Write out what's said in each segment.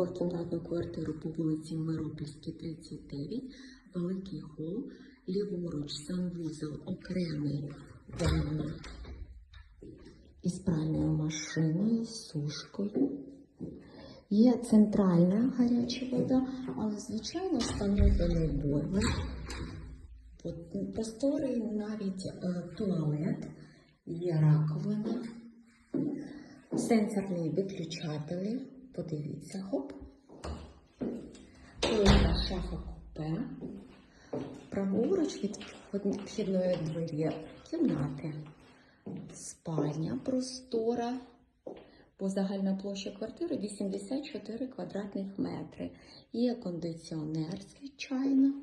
двохкімнатну квартиру по вулиці Миропільській, 39, великий хол, ліворуч санвузол окремий ванна із пральною машиною, сушкою. Є центральна гаряча вода, але, звичайно, встановлений бойлер. Просторий навіть е, туалет, є раковина, сенсорні виключателі. Подивіться, хоп. Велика шафа купе. Праворуч від вхідної двері кімнати. Спальня простора. Бо загальна площа квартири 84 квадратних метри. Є кондиціонер, звичайно.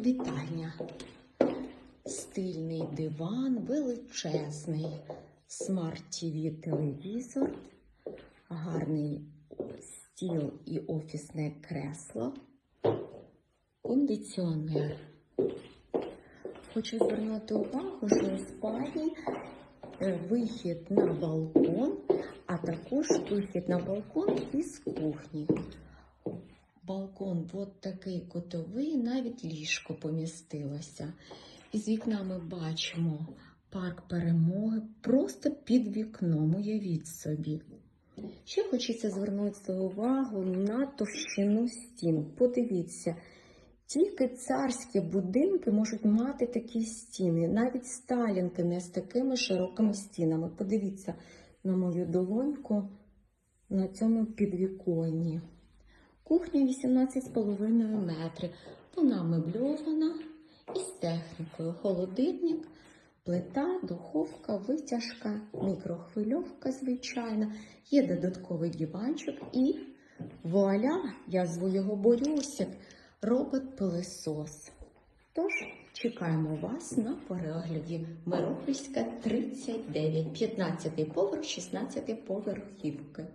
Вітальня. Стильний диван, величезний смарт-ТВ телевізор, гарний стіл і офісне кресло, кондиціонер. Хочу звернути увагу, що у спальні е, вихід на балкон, а також вихід на балкон із кухні. Балкон от такий котовий, навіть ліжко помістилося. Із вікна ми бачимо парк перемоги просто під вікном, уявіть собі. Ще хочеться звернути увагу на товщину стін. Подивіться, тільки царські будинки можуть мати такі стіни, навіть сталінки не з такими широкими стінами. Подивіться на мою долоньку на цьому підвіконні. Кухня 18,5 метрів. Вона мебльована із технікою. Холодильник, плита, духовка, витяжка, мікрохвильовка, звичайна. Є додатковий диванчик і вуаля, я зву його Борюсик, робот-пилесос. Тож, чекаємо вас на перегляді Миропольська 39, 15 поверх, 16 поверхівки.